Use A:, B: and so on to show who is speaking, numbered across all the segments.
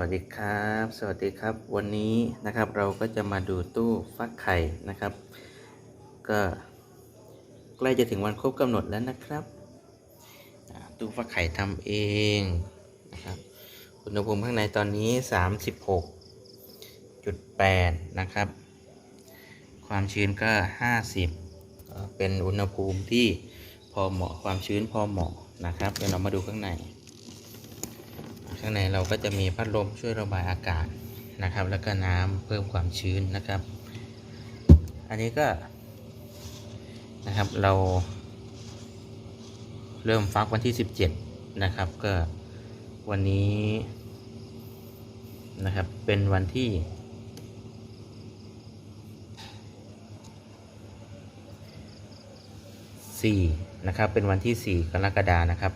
A: วัสดีครับ สวัสดีครับ วันนี้นะครับเราก็จะมาดูตู้ฟักไข่นะครับ ก็ใกล้จะถึงวันครบกำหนดแล้วนะครับ ตู้ฟักไข่ทำเองนะครับอุณหภูมิข้างในตอนนี้ 36.8 นะครับ ความชื้นก็ 50ก็เป็นอุณหภูมิที่พอเหมาะความชื้นพอเหมาะนะครับเดี๋ยวเรามาดูข้างใน ข้างในเราก็จะมีพัดลมช่วยระบายอากาศนะครับ แล้วก็น้ำเพิ่มความชื้นนะครับ อันนี้ก็นะครับเรา เริ่มฟักวันที่ 17 นะครับก็วันนี้นะครับเป็นวันที่ 4 นะครับเป็นวันที่ 4 กรกฎานะครับ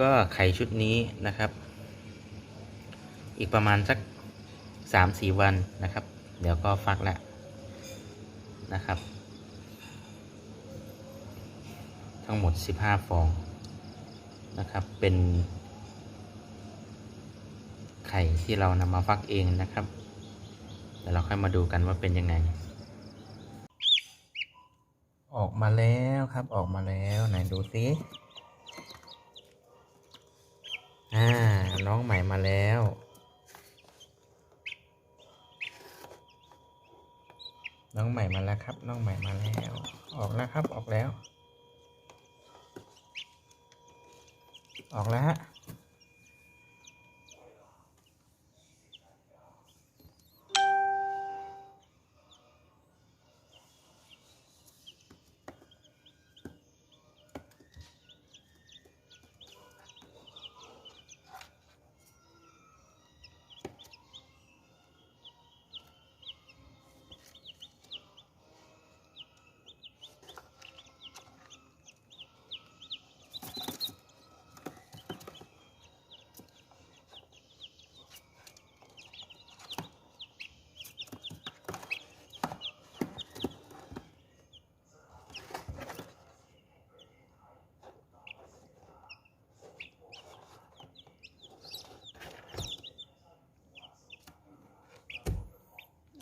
A: ก็ไข่ชุดนี้นะครับ อีกประมาณสักสามสี่วันนะครับ เดี๋ยวก็ฟักแล้วนะครับ ทั้งหมด15ฟองนะครับ เป็น ไข่ที่เรานำมาฟักเองนะครับเดี๋ยวเราค่อยมาดูกันว่าเป็นยังไง ออกมาแล้วครับออกมาแล้วไหนดูสิอ่าน้องใหม่มาแล้ว น้องใหม่มาแล้วครับ น้องใหม่มาแล้ว ออกแล้วครับ ออกแล้ว ออกแล้วฮะ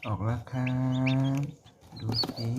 A: ออกแล้วครับ ดูสิ